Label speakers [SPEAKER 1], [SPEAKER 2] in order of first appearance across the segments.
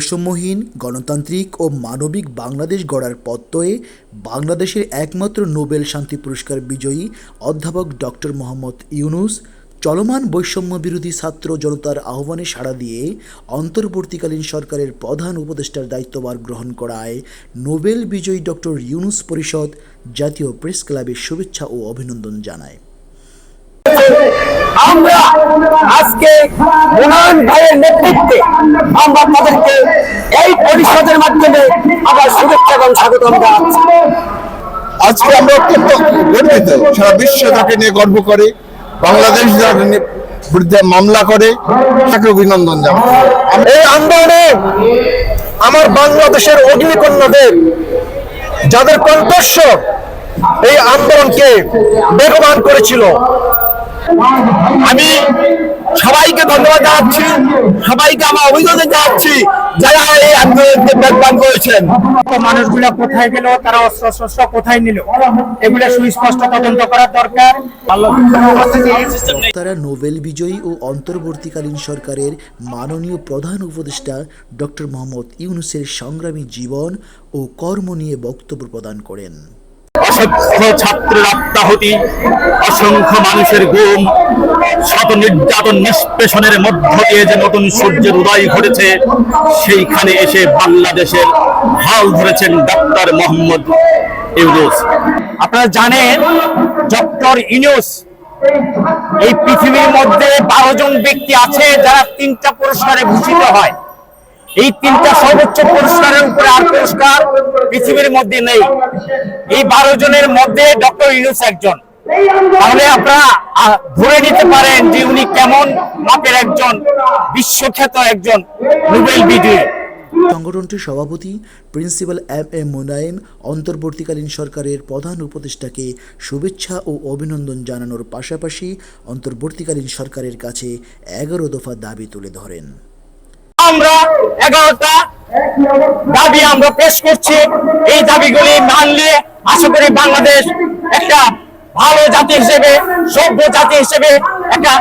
[SPEAKER 1] বৈষম্যহীন, গণতান্ত্রিক ও মানবিক বাংলাদেশ গড়ার পত্তয়ে বাংলাদেশের একমাত্র নোবেল শান্তি পুরস্কার বিজয়ী অধ্যাপক ডক্টর মোহাম্মদ ইউনুস চলমান বৈষম্য বিরোধী ছাত্র জনতার আহ্বানে সাড়া দিয়ে অন্তর্বর্তীকালীন সরকারের প্রধান উপদেষ্টার দায়িত্বভার গ্রহণ করায় নোবেল বিজয়ী ডক্টর ইউনুস পরিষদ জাতীয় প্রেস ক্লাবের শুভেচ্ছা ও অভিনন্দন জানায়।
[SPEAKER 2] আমরা আজকে মোনায়ন ভাইয়ের নেতৃত্বে আমরা তাদেরকে এই পরিষদের মাধ্যমে আবার শুভেচ্ছা এবং স্বাগতম জানাচ্ছি।
[SPEAKER 3] আজকে আমরা অত্যন্ত গর্বিত। সারা বিশ্ব তাকে নিয়ে গর্ব করে, বাংলাদেশ যাকে বিরুদ্ধে মামলা করে, তাকে অভিনন্দন জানাই
[SPEAKER 2] এই আন্দোলনে আমার বাংলাদেশের অগ্নিকন্যাদের, যাদের কণ্ঠস্বর এই আন্দোলনকে বেগবান করেছিল আমি সবাইকে ধন্যবাদ জানাচ্ছি সবাইকে আমার অভিনন্দন জানাচ্ছি যারা এই আন্দোলনকে বেগবান করেছেন।
[SPEAKER 4] মানুষগুলো কোথায় গেল তারা অস্ত্র শস্ত্র কোথায় নিল? এগুলো সুস্পষ্ট তদন্ত করার দরকার।
[SPEAKER 1] তারা নোবেল বিজয়ী ও অন্তর্বর্তীকালীন সরকারের মাননীয় প্রধান উপদেষ্টা ডক্টর মোহাম্মদ ইউনুসের সংগ্রামী জীবন ও কর্ম নিয়ে বক্তব্য প্রদান করেন।
[SPEAKER 5] অসংখ্য ছাত্রের আত্মাহতি, অসংখ্য মানুষের গুম শত নির্যাতন নিষ্পেষণের মধ্য দিয়ে যে নতুন সূর্যের উদয় ঘটেছে, সেইখানে এসে বাংলাদেশের হাল ধরেছেন ডক্টর মোহাম্মদ ইউনুস।
[SPEAKER 4] আপনারা জানেন, ডক্টর ইউনুস এই পৃথিবীর মধ্যে বারো জন ব্যক্তি আছে যারা তিনটা পুরস্কারে ভূষিত হয়। এই তিনটা সর্বোচ্চ পুরস্কারের উপরে আর পুরস্কার পৃথিবীর মধ্যে নেই। এই বারো জনের মধ্যে ডক্টর ইউনুস একজন। তাহলে আপনারা ধরে নিতে পারেন যে উনি কেমন মাপের একজন, বিশ্বখ্যাত একজন নোবেল বিজয়ী।
[SPEAKER 1] সংগঠনটির সভাপতি প্রিন্সিপাল এম এ মোনায়েম অন্তর্বর্তীকালীন সরকারের প্রধান উপদেষ্টাকে শুভেচ্ছা ও অভিনন্দন জানানোর পাশাপাশি অন্তর্বর্তীকালীন সরকারের কাছে এগারো দফা দাবি তুলে ধরেন।
[SPEAKER 4] আমরা এগারোটা দাবি আমরা পেশ করছি। এই দাবিগুলি মানলে আশা করি বাংলাদেশ একটা ভালো জাতি হিসেবে, সভ্য জাতি হিসেবে, একটা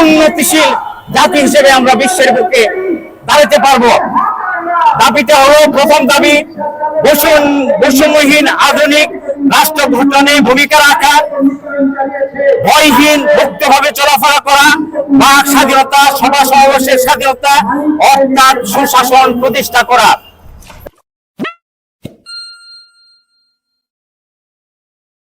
[SPEAKER 4] উন্নতিশীল জাতি হিসেবে আমরা বিশ্বের বুকে দাঁড়াতে পারব। দাবিটা হলো, প্রথম দাবি বৈষম্য বৈষম্যহীন আধুনিক রাষ্ট্র গঠনে ভূমিকা রাখা। ভয়হীন মুক্তভাবে চলাফেরা করা বাক স্বাধীনতা সভা সমাবেশের স্বাধীনতা অর্থাৎ সুশাসন প্রতিষ্ঠা করা।